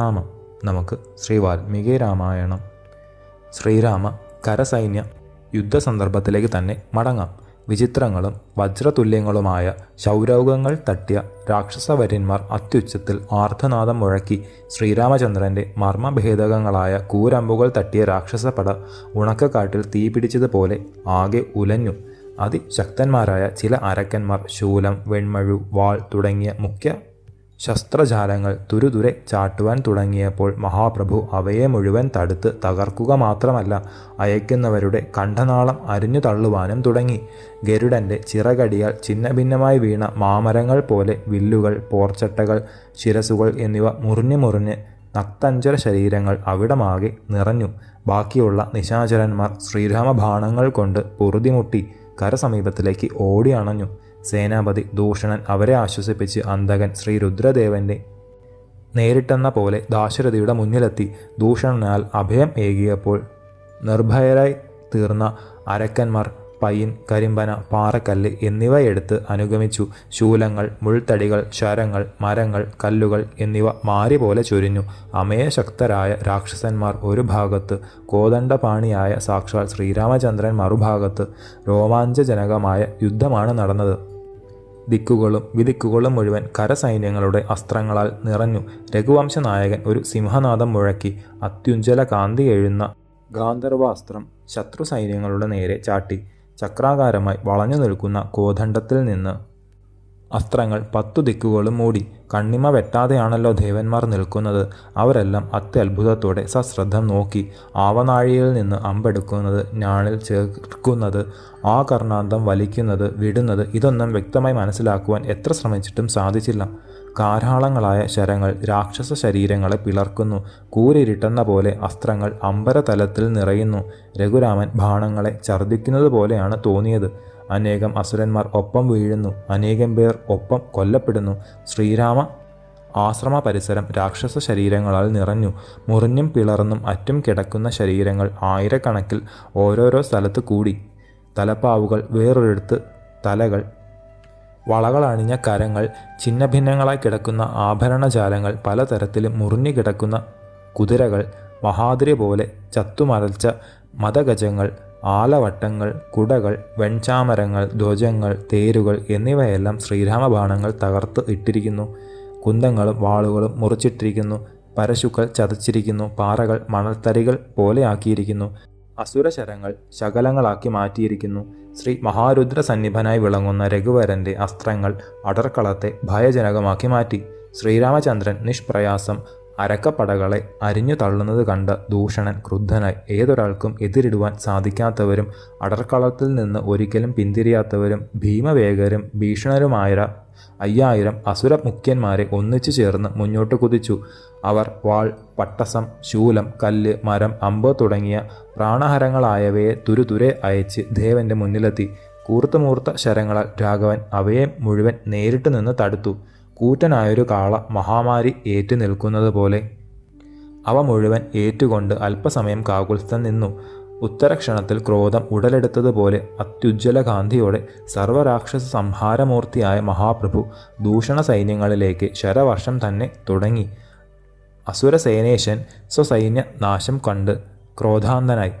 പ്രണാമം നമുക്ക് ശ്രീ വാൽമീകി രാമായണം. ശ്രീരാമ കരസൈന്യ യുദ്ധസന്ദർഭത്തിലേക്ക് തന്നെ മടങ്ങാം. വിചിത്രങ്ങളും വജ്രതുല്യങ്ങളുമായ ശൗരൗകങ്ങൾ തട്ടിയ രാക്ഷസവര്യന്മാർ അത്യുച്ചത്തിൽ ആർദ്ധനാദം മുഴക്കി ശ്രീരാമചന്ദ്രന്റെ മർമ്മഭേദകങ്ങളായ കൂരമ്പുകൾ തട്ടിയ രാക്ഷസപട ഉണക്കക്കാട്ടിൽ തീപിടിച്ചതുപോലെ ആകെ ഉലഞ്ഞു. അതിശക്തന്മാരായ ചില അരക്കന്മാർ ശൂലം വെൺമഴു വാൾ തുടങ്ങിയ മുഖ്യ ശസ്ത്രജാലങ്ങൾ തുരുതുരെ ചാട്ടുവാൻ തുടങ്ങിയപ്പോൾ മഹാപ്രഭു അവയെ മുഴുവൻ തടുത്ത് തകർക്കുക മാത്രമല്ല അയക്കുന്നവരുടെ കണ്ഠനാളം അരിഞ്ഞു തള്ളുവാനും തുടങ്ങി. ഗരുഡന്റെ ചിറകടിയാൽ ഛിന്നഭിന്നമായി വീണ മാമരങ്ങൾ പോലെ വില്ലുകൾ പോർച്ചട്ടകൾ ശിരസുകൾ എന്നിവ മുറിഞ്ഞു മുറിഞ്ഞ് നക്തഞ്ചര ശരീരങ്ങൾ അവിടമാകെ നിറഞ്ഞു. ബാക്കിയുള്ള നിശാചരന്മാർ ശ്രീരാമഭാണങ്ങൾ കൊണ്ട് പൊറുതിമുട്ടി കരസമീപത്തിലേക്ക് ഓടി അണഞ്ഞു. സേനാപതി ദൂഷണൻ അവരെ ആശ്വസിപ്പിച്ച് അന്തകൻ ശ്രീ രുദ്രദേവന്റെ നേരിട്ടെന്ന പോലെ ദാശരഥിയുടെ മുന്നിലെത്തി ദൂഷണനാൽ അഭയം ഏകിയപ്പോൾ നിർഭയരായി തീർന്ന അരക്കന്മാർ പയ്യൻ കരിമ്പന പാറക്കല്ല് എന്നിവയെടുത്ത് അനുഗമിച്ചു. ശൂലങ്ങൾ മുൾത്തടികൾ ശരങ്ങൾ മരങ്ങൾ കല്ലുകൾ എന്നിവ മാരി പോലെ ചൊരിഞ്ഞു. അമേയശക്തരായ രാക്ഷസന്മാർ ഒരു ഭാഗത്ത് കോദണ്ഡപാണിയായ സാക്ഷാൽ ശ്രീരാമചന്ദ്രൻ മറുഭാഗത്ത്. രോമാഞ്ചജനകമായ യുദ്ധമാണ് നടന്നത്. ദിക്കുകളും വിദിക്കുകളും മുഴുവൻ കരസൈന്യങ്ങളുടെ അസ്ത്രങ്ങളാൽ നിറഞ്ഞു. രഘുവംശനായകൻ ഒരു സിംഹനാദം മുഴക്കി അത്യുജ്വല കാന്തി എഴുന്ന ഗാന്ധർവാസ്ത്രം ശത്രു സൈന്യങ്ങളുടെ നേരെ ചാട്ടി. ചക്രാകാരമായി വളഞ്ഞു നിൽക്കുന്ന കോദണ്ഡത്തിൽ നിന്ന് അസ്ത്രങ്ങൾ പത്തു ദിക്കുകളും മൂടി. കണ്ണിമ വെട്ടാതെയാണല്ലോ ദേവന്മാർ നിൽക്കുന്നത്. അവരെല്ലാം അത്യത്ഭുതത്തോടെ സശ്രദ്ധം നോക്കി ആവനാഴിയിൽ നിന്ന് അമ്പെടുക്കുന്നത് ഞാണിൽ ചേർക്കുന്നത് ആ കർണാന്തം വലിക്കുന്നത് വിടുന്നത് ഇതൊന്നും വ്യക്തമായി മനസ്സിലാക്കുവാൻ എത്ര ശ്രമിച്ചിട്ടും സാധിച്ചില്ല. കാരാളങ്ങളായ ശരങ്ങൾ രാക്ഷസ ശരീരങ്ങളെ പിളർക്കുന്നു. കൂരിരിട്ടെന്ന പോലെ അസ്ത്രങ്ങൾ അമ്പരതലത്തിൽ നിറയുന്നു. രഘുരാമൻ ബാണങ്ങളെ ഛർദ്ദിക്കുന്നത് പോലെയാണ് തോന്നിയത്. അനേകം അസുരന്മാർ ഒപ്പം വീഴുന്നു. അനേകം പേർ ഒപ്പം കൊല്ലപ്പെടുന്നു. ശ്രീരാമ ആശ്രമ പരിസരം രാക്ഷസ ശരീരങ്ങളാൽ നിറഞ്ഞു. മുറിഞ്ഞും പിളർന്നും അറ്റും കിടക്കുന്ന ശരീരങ്ങൾ ആയിരക്കണക്കിൽ ഓരോരോ സ്ഥലത്ത് കൂടി. തലപ്പാവുകൾ വേറൊരിടത്ത് തലകൾ. വളകളണിഞ്ഞ കരങ്ങൾ ഛിന്നഭിന്നങ്ങളായി കിടക്കുന്ന ആഭരണജാലങ്ങൾ പലതരത്തിലും മുറിഞ്ഞു കിടക്കുന്ന കുതിരകൾ മഹാതിരി പോലെ ചത്തുമരച്ച മതഗജങ്ങൾ ആലവട്ടങ്ങൾ കുടകൾ വെൺചാമരങ്ങൾ ധ്വജങ്ങൾ തേരുകൾ എന്നിവയെല്ലാം ശ്രീരാമബാണങ്ങൾ തകർത്ത് ഇട്ടിരിക്കുന്നു. കുന്തങ്ങളും വാളുകളും മുറിച്ചിട്ടിരിക്കുന്നു. പരശുക്കൾ ചതച്ചിരിക്കുന്നു. പാറകൾ മണൽത്തരികൾ പോലെയാക്കിയിരിക്കുന്നു. അസുരശരങ്ങൾ ശകലങ്ങളാക്കി മാറ്റിയിരിക്കുന്നു. ശ്രീ മഹാരുദ്ര സന്നിഭനായി വിളങ്ങുന്ന രഘുവരന്റെ അസ്ത്രങ്ങൾ അടർക്കളത്തെ ഭയജനകമാക്കി മാറ്റി. ശ്രീരാമചന്ദ്രൻ നിഷ്പ്രയാസം അരക്കപ്പടകളെ അരിഞ്ഞു തള്ളുന്നത് കണ്ട ദൂഷണൻ ക്രുദ്ധനായി. ഏതൊരാൾക്കും എതിരിടുവാൻ സാധിക്കാത്തവരും അടർക്കളത്തിൽ നിന്ന് ഒരിക്കലും പിന്തിരിയാത്തവരും ഭീമവേഗരും ഭീഷണരുമായ അയ്യായിരം അസുര മുഖ്യന്മാരെ ഒന്നിച്ചു ചേർന്ന് മുന്നോട്ട് കുതിച്ചു. അവർ വാൾ പട്ടസം ശൂലം കല്ല് മരം അമ്പ് തുടങ്ങിയ പ്രാണഹരങ്ങളായവയെ തുരുതുരെ അയച്ച് ദേവന്റെ മുന്നിലെത്തി. കൂർത്തുമൂർത്ത ശരങ്ങളാൽ രാഘവൻ അവയെ മുഴുവൻ നേരിട്ട് നിന്ന് തടുത്തു. കൂറ്റനായൊരു കാള മഹാമാരി ഏറ്റു നിൽക്കുന്നത് പോലെ അവ മുഴുവൻ ഏറ്റുകൊണ്ട് അല്പസമയം കാകുൽസ്ഥൻ നിന്നു. ഉത്തരക്ഷണത്തിൽ ക്രോധം ഉടലെടുത്തതുപോലെ അത്യുജ്വല ഗാന്ധിയോടെ സർവരാക്ഷസ സംഹാരമൂർത്തിയായ മഹാപ്രഭു ദൂഷണ സൈന്യങ്ങളിലേക്ക് ശരവർഷം തന്നെ തുടങ്ങി. അസുരസേനേശൻ സ്വസൈന്യ നാശം കണ്ട് ക്രോധാന്തനായി.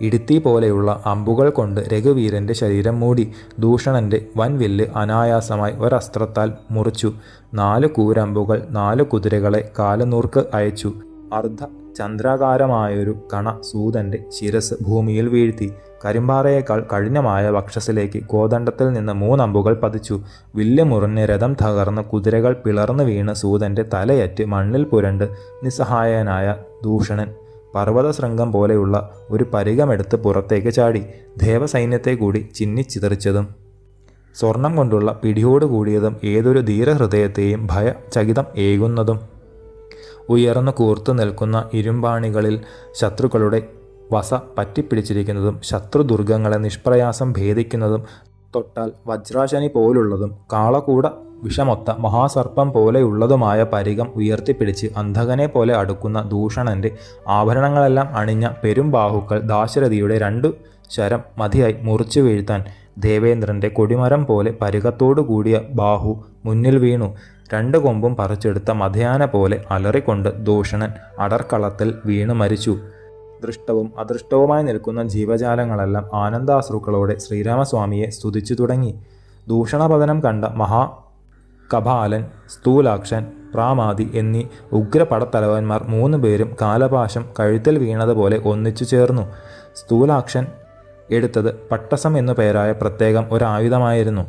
ഇടുത്തി പോലെയുള്ള അമ്പുകൾ കൊണ്ട് രഘുവീരന്റെ ശരീരം മൂടി ദൂഷണന്റെ വൻവില്ല് അനായാസമായി ഒരസ്ത്രത്താൽ മുറിച്ചു. നാല് കൂരമ്പുകൾ നാല് കുതിരകളെ കാലനൂർക്ക് അയച്ചു. അർദ്ധ ചന്ദ്രാകാരമായൊരു കണ സൂതന്റെ ശിരസ് ഭൂമിയിൽ വീഴ്ത്തി. കരിമ്പാറയേക്കാൾ കഠിനമായ വക്ഷസിലേക്ക് കോദണ്ഡത്തിൽ നിന്ന് മൂന്നമ്പുകൾ പതിച്ചു. വില്ല് മുറിഞ്ഞ് രഥം തകർന്ന് കുതിരകൾ പിളർന്നു വീണ് സൂതന്റെ തലയറ്റ് മണ്ണിൽ പുരണ്ട് നിസ്സഹായനായ ദൂഷണൻ പർവതശൃംഗം പോലെയുള്ള ഒരു പരിഗമെടുത്ത് പുറത്തേക്ക് ചാടി ദേവസൈന്യത്തെ കൂടി ചിന്നിച്ചിതറിച്ചതും സ്വർണം കൊണ്ടുള്ള പിടിയോട് കൂടിയതും ഏതൊരു ധീരഹൃദയത്തെയും ഭയചകിതം ഏകുന്നതും. ഉയർന്നു കൂർത്തു നിൽക്കുന്ന ഇരുമ്പാണികളിൽ ശത്രുക്കളുടെ വസ പറ്റിപ്പിടിച്ചിരിക്കുന്നതും ശത്രുദുർഗങ്ങളെ നിഷ്പ്രയാസം ഭേദിക്കുന്നതും തൊട്ടാൽ വജ്രാശനി പോലുള്ളതും കാളകൂട വിഷമൊത്ത മഹാസർപ്പം പോലെയുള്ളതുമായ പരികം ഉയർത്തിപ്പിടിച്ച് അന്ധകനെ പോലെ അടുക്കുന്ന ദൂഷണന്റെ ആഭരണങ്ങളെല്ലാം അണിഞ്ഞ പെരുംബാഹുക്കൾ ദാശരഥിയുടെ രണ്ടു ശരം മതിയായി മുറിച്ചു വീഴ്ത്താൻ ദേവേന്ദ്രന്റെ കൊടിമരം പോലെ പരികത്തോടു കൂടിയ ബാഹു മുന്നിൽ വീണു. രണ്ട് കൊമ്പും പറിച്ചെടുത്ത മധയാന പോലെ അലറിക്കൊണ്ട് ദൂഷണൻ അടർക്കളത്തിൽ വീണു മരിച്ചു. ദൃഷ്ടവും അദൃഷ്ടവുമായി നിൽക്കുന്ന ജീവജാലങ്ങളെല്ലാം ആനന്ദാശ്രുക്കളോടെ ശ്രീരാമസ്വാമിയെ സ്തുതിച്ചു തുടങ്ങി. ദൂഷണപതനം കണ്ട മഹാ കപാലൻ സ്ഥൂലാക്ഷൻ പ്രാമാതി എന്നീ ഉഗ്രപടത്തലവന്മാർ മൂന്ന് പേരും കാലപാശം കഴുത്തിൽ വീണതുപോലെ ഒന്നിച്ചു ചേർന്നു. സ്ഥൂലാക്ഷൻ എടുത്തത് പട്ടസം എന്നു പേരായ പ്രത്യേകം ഒരായുധമായിരുന്നു.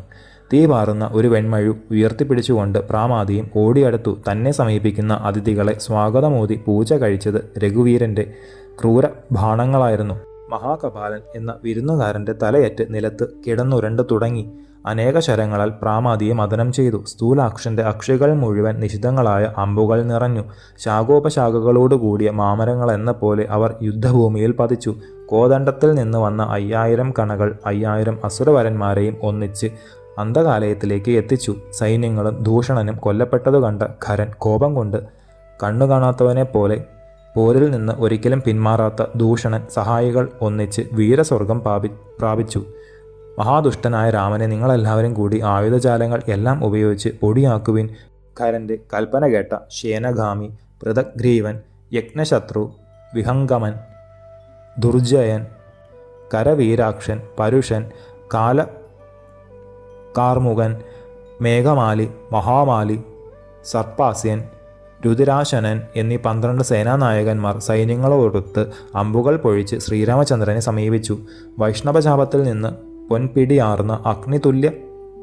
തീ പാറുന്ന ഒരു വെൺമഴു ഉയർത്തിപ്പിടിച്ചുകൊണ്ട് പ്രാമാതിയും ഓടിയടുത്തു തന്നെ സമീപിക്കുന്ന അതിഥികളെ സ്വാഗതമോതി പൂജ കഴിച്ചത് രഘുവീരന്റെ ക്രൂര ഭാണങ്ങളായിരുന്നു മഹാകപാലൻ എന്ന വിരുന്നുകാരന്റെ തലയറ്റ് നിലത്ത് കിടന്നുരണ്ടു തുടങ്ങി. അനേക ശരങ്ങളാൽ പ്രാമാതിയെ മദനം ചെയ്തു. സ്ഥൂലാക്ഷന്റെ അക്ഷികൾ മുഴുവൻ നിശിതങ്ങളായ അമ്പുകൾ നിറഞ്ഞു. ശാഖോപശാഖകളോടുകൂടിയ മാമരങ്ങൾ എന്ന പോലെ അവർ യുദ്ധഭൂമിയിൽ പതിച്ചു. കോദണ്ഡത്തിൽ നിന്ന് വന്ന അയ്യായിരം കണകൾ അയ്യായിരം അസുരവരന്മാരെയും ഒന്നിച്ച് അന്ധകാലയത്തിലേക്ക് എത്തിച്ചു. സൈന്യങ്ങളും ദൂഷണനും കൊല്ലപ്പെട്ടതു കണ്ട ഖരൻ കോപം കൊണ്ട് കണ്ണുകാണാത്തവനെ പോലെ പോരിൽ നിന്ന് ഒരിക്കലും പിന്മാറാത്ത ദൂഷണൻ സഹായികൾ ഒന്നിച്ച് വീരസ്വർഗം പാപി പ്രാപിച്ചു. മഹാദുഷ്ടനായ രാമനെ നിങ്ങളെല്ലാവരും കൂടി ആയുധജാലങ്ങൾ എല്ലാം ഉപയോഗിച്ച് പൊടിയാക്കുവിൻ. കരന്റെ കൽപ്പന കേട്ട ശേനഗാമി പൃഥഗ്രീവൻ യജ്ഞശത്രു വിഹംഗമൻ ദുർജയൻ കരവീരാക്ഷൻ പരുഷൻ കാല കാർമുകൻ മേഘമാലി മഹാമാലി സർപ്പാസ്യൻ രുതിരാശനൻ എന്നീ പന്ത്രണ്ട് സേനാനായകന്മാർ സൈന്യങ്ങളോടൊത്ത് അമ്പുകൾ പൊഴിച്ച് ശ്രീരാമചന്ദ്രനെ സമീപിച്ചു. വൈഷ്ണവശാപത്തിൽ നിന്ന് പൊൻപിടിയാർന്ന അഗ്നിതുല്യ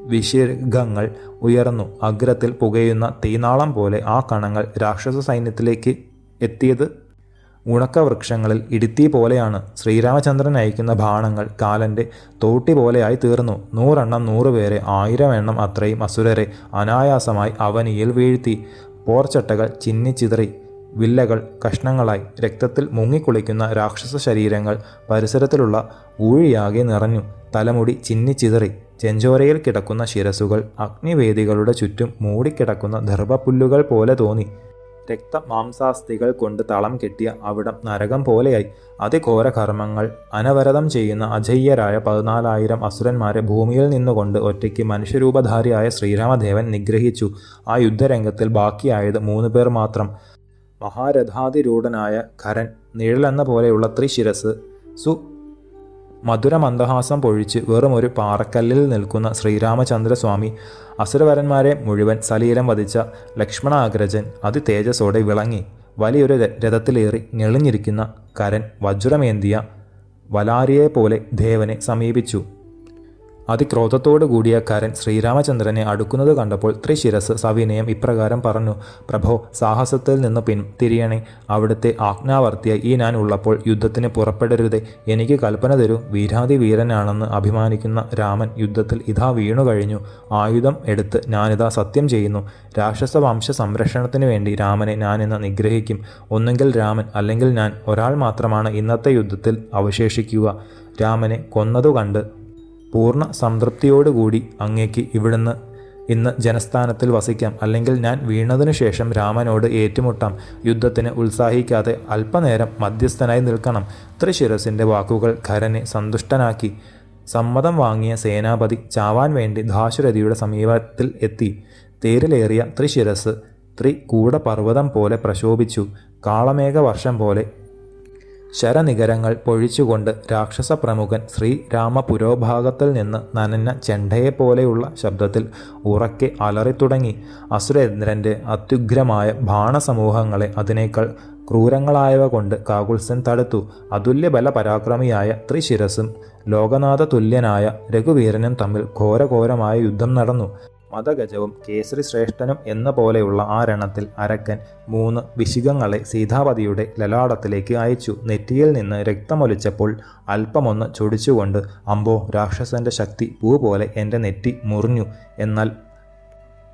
വിശീർഘങ്ങൾ ഉയർന്നു. അഗ്രത്തിൽ പുകയുന്ന തീനാളം പോലെ ആ കണങ്ങൾ രാക്ഷസ സൈന്യത്തിലേക്ക് എത്തിയത് ഉണക്കവൃക്ഷങ്ങളിൽ ഇടുത്തി പോലെയാണ്. ശ്രീരാമചന്ദ്രൻ അയക്കുന്ന ബാണങ്ങൾ കാലന്റെ തോട്ടി പോലെയായി തീർന്നു. നൂറെണ്ണം നൂറുപേരെ ആയിരം എണ്ണം അത്രയും അസുരരെ അനായാസമായി അവനിയിൽ വീഴ്ത്തി. പോർച്ചട്ടകൾ ചിന്നിച്ചിതറി വില്ലകൾ കഷ്ണങ്ങളായി രക്തത്തിൽ മുങ്ങിക്കുളിക്കുന്ന രാക്ഷസ ശരീരങ്ങൾ പരിസരത്തിലുള്ള ഊഴിയാകെ നിറഞ്ഞു. തലമുടി ചിന്നിച്ചിതറി ചെഞ്ചോരയിൽ കിടക്കുന്ന ശിരസുകൾ അഗ്നിവേദികളുടെ ചുറ്റും മൂടിക്കിടക്കുന്ന ദർഭപ്പുല്ലുകൾ പോലെ തോന്നി. രക്തമാംസാസ്ഥികൾ കൊണ്ട് തളം കെട്ടിയ അവിടം നരകം പോലെയായി. അതിഘോര കർമ്മങ്ങൾ അനവരതം ചെയ്യുന്ന അജയ്യരായ പതിനാലായിരം അസുരന്മാരെ ഭൂമിയിൽ നിന്നുകൊണ്ട് ഒറ്റയ്ക്ക് മനുഷ്യരൂപധാരിയായ ശ്രീരാമദേവൻ നിഗ്രഹിച്ചു. ആ യുദ്ധരംഗത്തിൽ ബാക്കിയായത് മൂന്ന് പേർ മാത്രം. മഹാരഥാതിരൂഢനായ ഖരൻ നിഴലെന്ന പോലെയുള്ള ത്രിശിരസ് സു മധുരമന്ദഹാസം പൊഴിച്ച് വെറും ഒരു പാറക്കല്ലിൽ നിൽക്കുന്ന ശ്രീരാമചന്ദ്രസ്വാമി അസുരവരന്മാരെ മുഴുവൻ സലീലം വധിച്ച ലക്ഷ്മണാഗ്രജൻ അതി തേജസ്സോടെ വിളങ്ങി. വലിയൊരു രഥത്തിലേറി ഞെളിഞ്ഞിരിക്കുന്ന കരൻ വജ്രമേന്തിയ വലാരിയെ പോലെ ദേവനെ സമീപിച്ചു. അതിക്രോധത്തോടു കൂടിയ കരൻ ശ്രീരാമചന്ദ്രനെ അടുക്കുന്നത് കണ്ടപ്പോൾ ത്രിശിരസ് സവിനയം ഇപ്രകാരം പറഞ്ഞു പ്രഭോ സാഹസത്തിൽ നിന്ന് പിന്തിരിയണേ അവിടുത്തെ ആജ്ഞാവർത്തിയായി ഈ ഞാൻ ഉള്ളപ്പോൾ യുദ്ധത്തിന് പുറപ്പെടരുതേ. എനിക്ക് കൽപ്പന തരൂ. വീരാതി വീരനാണെന്ന് അഭിമാനിക്കുന്ന രാമൻ യുദ്ധത്തിൽ ഇതാ വീണു കഴിഞ്ഞു. ആയുധം എടുത്ത് ഞാനിതാ സത്യം ചെയ്യുന്നു. രാക്ഷസ വംശ സംരക്ഷണത്തിന് വേണ്ടി രാമനെ ഞാനിന്ന് നിഗ്രഹിക്കും. ഒന്നെങ്കിൽ രാമൻ അല്ലെങ്കിൽ ഞാൻ. ഒരാൾ മാത്രമാണ് ഇന്നത്തെ യുദ്ധത്തിൽ അവശേഷിക്കുക. രാമനെ കൊന്നതു കണ്ട് പൂർണ സംതൃപ്തിയോടുകൂടി അങ്ങേക്ക് ഇവിടുന്ന് ഇന്ന് ജനസ്ഥാനത്തിൽ വസിക്കാം. അല്ലെങ്കിൽ ഞാൻ വീണതിനു ശേഷം രാമനോട് ഏറ്റുമുട്ടാം. യുദ്ധത്തിന് ഉത്സാഹിക്കാതെ അല്പനേരം മധ്യസ്ഥനായി നിൽക്കണം. ത്രിശിരസിന്റെ വാക്കുകൾ ഖരനെ സന്തുഷ്ടനാക്കി. സമ്മതം വാങ്ങിയ സേനാപതി ചാവാൻ വേണ്ടി ദാശരഥിയുടെ സമീപത്തിൽ എത്തി. തേരിലേറിയ ത്രിശിരസ് ത്രികൂടപർവതം പോലെ പ്രശോഭിച്ചു. കാളമേഘ വർഷം പോലെ ശരനികരങ്ങൾ പൊഴിച്ചുകൊണ്ട് രാക്ഷസ പ്രമുഖൻ ശ്രീരാമപുരോഭാഗത്തിൽ നിന്ന് നനഞ്ഞ ചെണ്ടയെപ്പോലെയുള്ള ശബ്ദത്തിൽ ഉറക്കെ അലറിത്തുടങ്ങി. അസുരേന്ദ്രന്റെ അത്യുഗ്രമായ ബാണസമൂഹങ്ങളെ അതിനേക്കാൾ ക്രൂരങ്ങളായവ കൊണ്ട് കാകുൽസൻ തടുത്തു. അതുല്യ ബല പരാക്രമിയായ ത്രിശിരസും ലോകനാഥ തുല്യനായ രഘുവീരനും തമ്മിൽ ഘോരഘോരമായ യുദ്ധം നടന്നു. മതഗജവും കേസരി ശ്രേഷ്ഠനും എന്ന പോലെയുള്ള ആ രണത്തിൽ അരക്കൻ മൂന്ന് വിശികങ്ങളെ സീതാപതിയുടെ ലലാടത്തിലേക്ക് അയച്ചു. നെറ്റിയിൽ നിന്ന് രക്തമൊലിച്ചപ്പോൾ അല്പമൊന്ന് ചൊടിച്ചുകൊണ്ട് അമ്പോ രാക്ഷസന്റെ ശക്തി പൂ പോലെ എന്റെ നെറ്റി മുറിഞ്ഞു. എന്നാൽ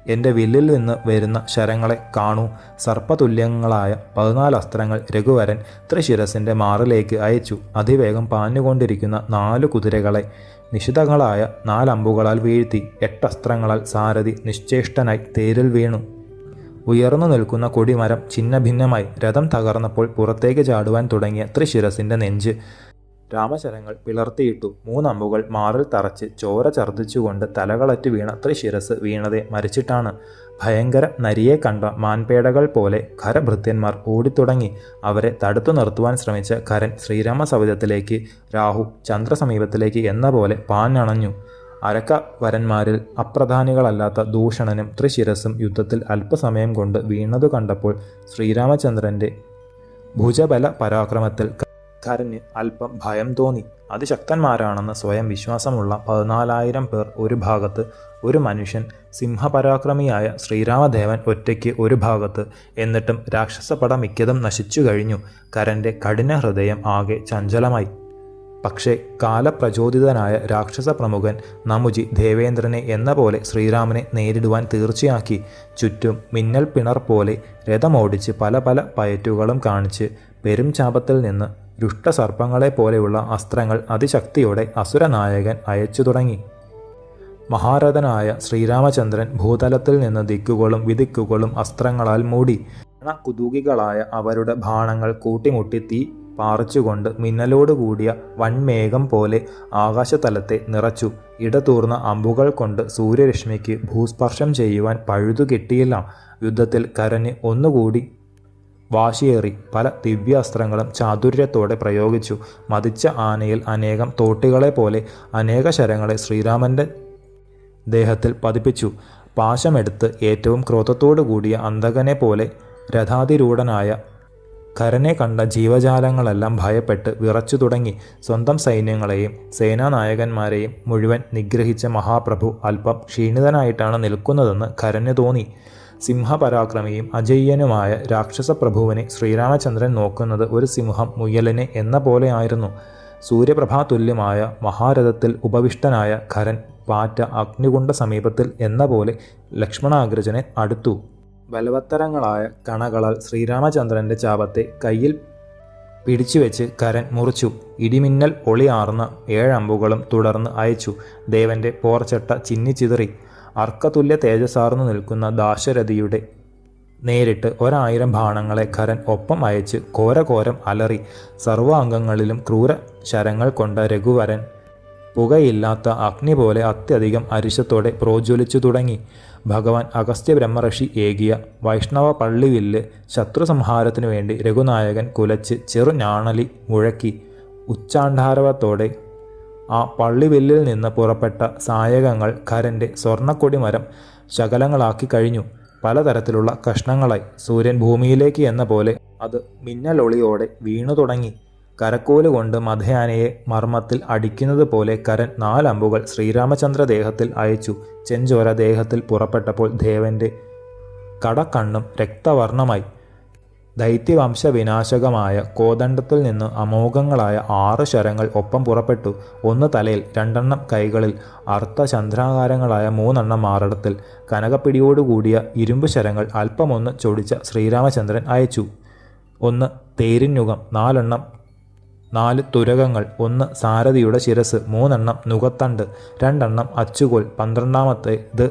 എന്റെ വില്ലിൽ നിന്ന് വരുന്ന ശരങ്ങളെ കാണൂ. സർപ്പതുല്യങ്ങളായ പതിനാല് അസ്ത്രങ്ങൾ രഘുവരൻ ത്രിശിരസിന്റെ മാറിലേക്ക് അയച്ചു. അതിവേഗം പാഞ്ഞുകൊണ്ടിരിക്കുന്ന നാലു കുതിരകളെ നിശിതങ്ങളായ നാലമ്പുകളാൽ വീഴ്ത്തി എട്ടസ്ത്രങ്ങളാൽ സാരഥി നിശ്ചേഷ്ടനായി തേരിൽ വീണു. ഉയർന്നു നിൽക്കുന്ന കൊടിമരം ഛിന്നഭിന്നമായി രഥം തകർന്നപ്പോൾ പുറത്തേക്ക് ചാടുവാൻ തുടങ്ങിയ ത്രിശിരസിന്റെ നെഞ്ച് രാമശരങ്ങൾ പിളർത്തിയിട്ടു മൂന്നമ്പുകൾ മാറിൽ തറച്ച് ചോര ഛർദ്ദിച്ചുകൊണ്ട് തലകളറ്റ് വീണ ത്രിശിരസ് വീണതെ മരിച്ചിട്ടാണ്. ഭയങ്കര നരിയെ കണ്ട മാൻപേടകൾ പോലെ ഖരഭൃത്യന്മാർ ഓടിത്തുടങ്ങി അവരെ തടുത്തു നിർത്തുവാൻ ശ്രമിച്ച ഖരൻ ശ്രീരാമ സവിധത്തിലേക്ക് രാഹു ചന്ദ്രസമീപത്തിലേക്ക് എന്ന പോലെ പാഞ്ഞണഞ്ഞു. അരക്ക വരന്മാരിൽ അപ്രധാനികളല്ലാത്ത ദൂഷണനും ത്രിശിരസും യുദ്ധത്തിൽ അല്പസമയം കൊണ്ട് വീണതു കണ്ടപ്പോൾ ശ്രീരാമചന്ദ്രന്റെ ഭുജബല പരാക്രമത്തിൽ ഖരന് അല്പം ഭയം തോന്നി. അതിശക്തന്മാരാണെന്ന് സ്വയം വിശ്വാസമുള്ള പതിനാലായിരം പേർ ഒരു ഭാഗത്ത് ഒരു മനുഷ്യൻ സിംഹപരാക്രമിയായ ശ്രീരാമദേവൻ ഒറ്റയ്ക്ക് ഒരു ഭാഗത്ത്. എന്നിട്ടും രാക്ഷസപട മിക്കതും നശിച്ചു കഴിഞ്ഞു. കരന്റെ കഠിന ഹൃദയം ആകെ ചഞ്ചലമായി. പക്ഷേ കാലപ്രചോദിതനായ രാക്ഷസ പ്രമുഖൻ നമുജി ദേവേന്ദ്രനെ എന്ന പോലെ ശ്രീരാമനെ നേരിടുവാൻ തീർച്ചയാക്കി. ചുറ്റും മിന്നൽ പിണർ പോലെ രഥമോടിച്ച് പല പല പയറ്റുകളും കാണിച്ച് പെരും ചാപത്തിൽ നിന്ന് ദുഷ്ടസർപ്പങ്ങളെ പോലെയുള്ള അസ്ത്രങ്ങൾ അതിശക്തിയോടെ അസുരനായകൻ അയച്ചു തുടങ്ങി. മഹാരഥനായ ശ്രീരാമചന്ദ്രൻ ഭൂതലത്തിൽ നിന്ന് ദിക്കുകളും വിദിക്കുകളും അസ്ത്രങ്ങളാൽ മൂടി. കുതുകികളായ അവരുടെ ബാണങ്ങൾ കൂട്ടിമുട്ടി തീ പാറിച്ചുകൊണ്ട് മിന്നലോട് കൂടിയ വൻമേഘം പോലെ ആകാശതലത്തെ നിറച്ചു. ഇടതൂർന്ന അമ്പുകൾ കൊണ്ട് സൂര്യരശ്മിക്ക് ഭൂസ്പർശം ചെയ്യുവാൻ പഴുതു കിട്ടിയില്ല യുദ്ധത്തിൽ കരന് ഒന്നുകൂടി വാശിയേറി പല ദിവ്യാസ്ത്രങ്ങളും ചാതുര്യത്തോടെ പ്രയോഗിച്ചു. മതിച്ച ആനയിൽ അനേകം തോട്ടികളെ പോലെ അനേക ശരങ്ങളെ ശ്രീരാമന്റെ ദേഹത്തിൽ പതിപ്പിച്ചു. പാശമെടുത്ത് ഏറ്റവും ക്രോധത്തോടു കൂടിയ അന്തകനെ പോലെ രഥാതിരൂഢനായ കരനെ കണ്ട ജീവജാലങ്ങളെല്ലാം ഭയപ്പെട്ട് വിറച്ചു തുടങ്ങി. സ്വന്തം സൈന്യങ്ങളെയും സേനാനായകന്മാരെയും മുഴുവൻ നിഗ്രഹിച്ച മഹാപ്രഭു അല്പം ക്ഷീണിതനായിട്ടാണ് നിൽക്കുന്നതെന്ന് കരന് തോന്നി. സിംഹപരാക്രമിയും അജയ്യനുമായ രാക്ഷസ പ്രഭുവിനെ ശ്രീരാമചന്ദ്രൻ നോക്കുന്നത് ഒരു സിംഹം മുയലിനെ എന്ന പോലെയായിരുന്നു. സൂര്യപ്രഭാതുല്യമായ മഹാരഥത്തിൽ ഉപവിഷ്ടനായ ഖരൻ പാറ്റ അഗ്നികുണ്ട സമീപത്തിൽ എന്ന പോലെ ലക്ഷ്മണാഗ്രജനെ അടുത്തു. ബലവത്തരങ്ങളായ കണകളാൽ ശ്രീരാമചന്ദ്രന്റെ ചാപത്തെ കയ്യിൽ പിടിച്ചുവെച്ച് കരൻ മുറിച്ചു. ഇടിമിന്നൽ ഒളിയാർന്ന ഏഴമ്പുകളും തുടർന്ന് അയച്ചു. ദേവന്റെ പോർച്ചട്ട ചിന്നിച്ചിതറി അർക്കതുല്യ തേജസാർന്നു നിൽക്കുന്ന ദാശരഥിയുടെ നേരിട്ട് ഒരായിരം ബാണങ്ങളെ ഖരൻ ഒപ്പം അയച്ച് ഘോരഘോരം അലറി സർവാംഗങ്ങളിലും ക്രൂര ശരങ്ങൾ കൊണ്ട രഘുവരൻ പുകയില്ലാത്ത അഗ്നി പോലെ അത്യധികം അരിശത്തോടെ പ്രോജ്വലിച്ചു തുടങ്ങി. ഭഗവാൻ അഗസ്ത്യ ബ്രഹ്മർഷി ഏകിയ വൈഷ്ണവ പള്ളിവില്ല് ശത്രുസംഹാരത്തിനു വേണ്ടി രഘുനായകൻ കുലച്ച് ചെറു ഞാണലി മുഴക്കി ഉച്ചാണ്ഡാരവത്തോടെ ആ പള്ളിവില്ലിൽ നിന്ന് പുറപ്പെട്ട സായകങ്ങൾ ഖരന്റെ സ്വർണക്കൊടിമരം ശകലങ്ങളാക്കി കഴിഞ്ഞു. പലതരത്തിലുള്ള കഷ്ണങ്ങളായി സൂര്യൻ ഭൂമിയിലേക്ക് എന്ന പോലെ അത് മിന്നലൊളിയോടെ വീണു തുടങ്ങി. കരക്കോൽ കൊണ്ട് മധയാനയെ മർമ്മത്തിൽ അടിക്കുന്നത് പോലെ കരൻ നാലമ്പുകൾ ശ്രീരാമചന്ദ്ര ദേഹത്തിൽ അയച്ചു. ചെഞ്ചോര ദേഹത്തിൽ പുറപ്പെട്ടപ്പോൾ ദേവന്റെ കടക്കണ്ണും രക്തവർണമായി ദൈത്യവംശ വിനാശകമായ കോദണ്ഡത്തിൽ നിന്ന് അമോഘങ്ങളായ ആറ് ശരങ്ങൾ ഒപ്പം പുറപ്പെട്ടു. ഒന്ന് തലയിൽ രണ്ടെണ്ണം കൈകളിൽ. അർത്ഥചന്ദ്രാകാരങ്ങളായ മൂന്നെണ്ണം മാറിടത്തിൽ. കനകപ്പിടിയോടുകൂടിയ ഇരുമ്പ് ശരങ്ങൾ അല്പമൊന്ന് ചൊടിച്ച ശ്രീരാമചന്ദ്രൻ അയച്ചു. ഒന്ന് തേരിന്യുഗം നാലെണ്ണം നാല് തുരകങ്ങൾ. ഒന്ന് സാരഥിയുടെ ശിരസ് മൂന്നെണ്ണം നുകത്തണ്ട്. രണ്ടെണ്ണം അച്ചുകോൽ പന്ത്രണ്ടാമത്തേത്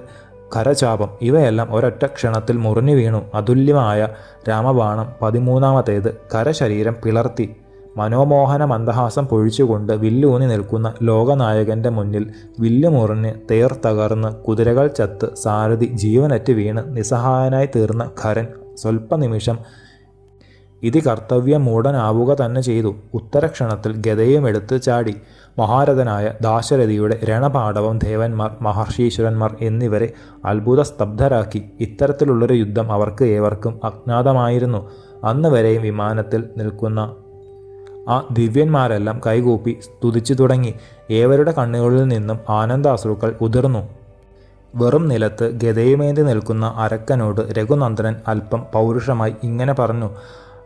കരചാപം ഇവയെല്ലാം ഒരൊറ്റ ക്ഷണത്തിൽ മുറിഞ്ഞു വീണു. അതുല്യമായ രാമബാണം പതിമൂന്നാമത്തേത്. കരശരീരം പിളർത്തി. മനോമോഹന മന്ദഹാസം പൊഴിച്ചുകൊണ്ട് വില്ലൂന്നി നിൽക്കുന്ന ലോകനായകന്റെ മുന്നിൽ വില്ല് മുറിഞ്ഞ് തേർ തകർന്ന് കുതിരകൾ ചത്ത് സാരഥി ജീവനറ്റ് വീണ് നിസ്സഹായനായി തീർന്ന ഖരൻ സ്വൽപ്പനിമിഷം ഇതി കർത്തവ്യം മൂടനാവുക തന്നെ ചെയ്തു. ഉത്തരക്ഷണത്തിൽ ഗതയും എടുത്ത് ചാടി. മഹാരഥനായ ദാശരഥിയുടെ രണപാടവം ദേവന്മാർ മഹർഷീശ്വരന്മാർ എന്നിവരെ അത്ഭുത സ്തബ്ധരാക്കി ഇത്തരത്തിലുള്ളൊരു യുദ്ധം അവർക്ക് ഏവർക്കും അജ്ഞാതമായിരുന്നു. അന്ന് വരെയും വിമാനത്തിൽ നിൽക്കുന്ന ആ ദിവ്യന്മാരെല്ലാം കൈകൂപ്പി സ്തുതിച്ചു തുടങ്ങി. ഏവരുടെ കണ്ണുകളിൽ നിന്നും ആനന്ദാശ്രുക്കൾ ഉതിർന്നു. വെറും നിലത്ത് ഗതയുമേന്തി നിൽക്കുന്ന അരക്കനോട് രഘുനന്ദനൻ അല്പം പൗരുഷമായി ഇങ്ങനെ പറഞ്ഞു.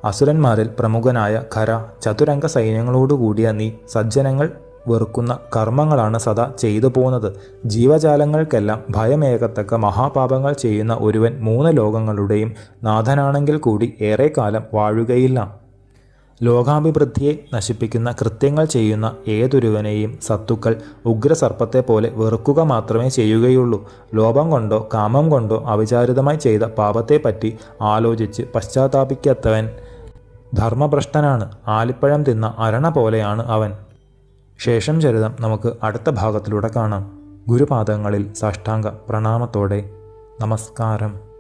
അസുരന്മാരിൽ പ്രമുഖനായ ഖര ചതുരംഗ സൈന്യങ്ങളോടുകൂടിയ നീ സജ്ജനങ്ങൾ വെറുക്കുന്ന കർമ്മങ്ങളാണ് സദാ ചെയ്തു പോകുന്നത് ജീവജാലങ്ങൾക്കെല്ലാം ഭയമേകത്തക്ക മഹാപാപങ്ങൾ ചെയ്യുന്ന ഒരുവൻ മൂന്ന് ലോകങ്ങളുടെയും നാഥനാണെങ്കിൽ കൂടി ഏറെക്കാലം വാഴുകയില്ല. ലോകാഭിവൃദ്ധിയെ നശിപ്പിക്കുന്ന കൃത്യങ്ങൾ ചെയ്യുന്ന ഏതൊരുവനെയും സത്തുക്കൾ ഉഗ്രസർപ്പത്തെ പോലെ വെറുക്കുക മാത്രമേ ചെയ്യുകയുള്ളൂ. ലോപം കൊണ്ടോ കാമം കൊണ്ടോ അവിചാരിതമായി ചെയ്ത പാപത്തെപ്പറ്റി ആലോചിച്ച് പശ്ചാത്താപിക്കാത്തവൻ ധർമ്മഭ്രഷ്ടനാണ്. ആലിപ്പഴം തിന്ന അരണ പോലെയാണ് അവൻ. ശേഷം ചരിതം നമുക്ക് അടുത്ത ഭാഗത്തിലൂടെ കാണാം. ഗുരുപാദങ്ങളിൽ സാഷ്ടാംഗ പ്രണാമത്തോടെ നമസ്കാരം.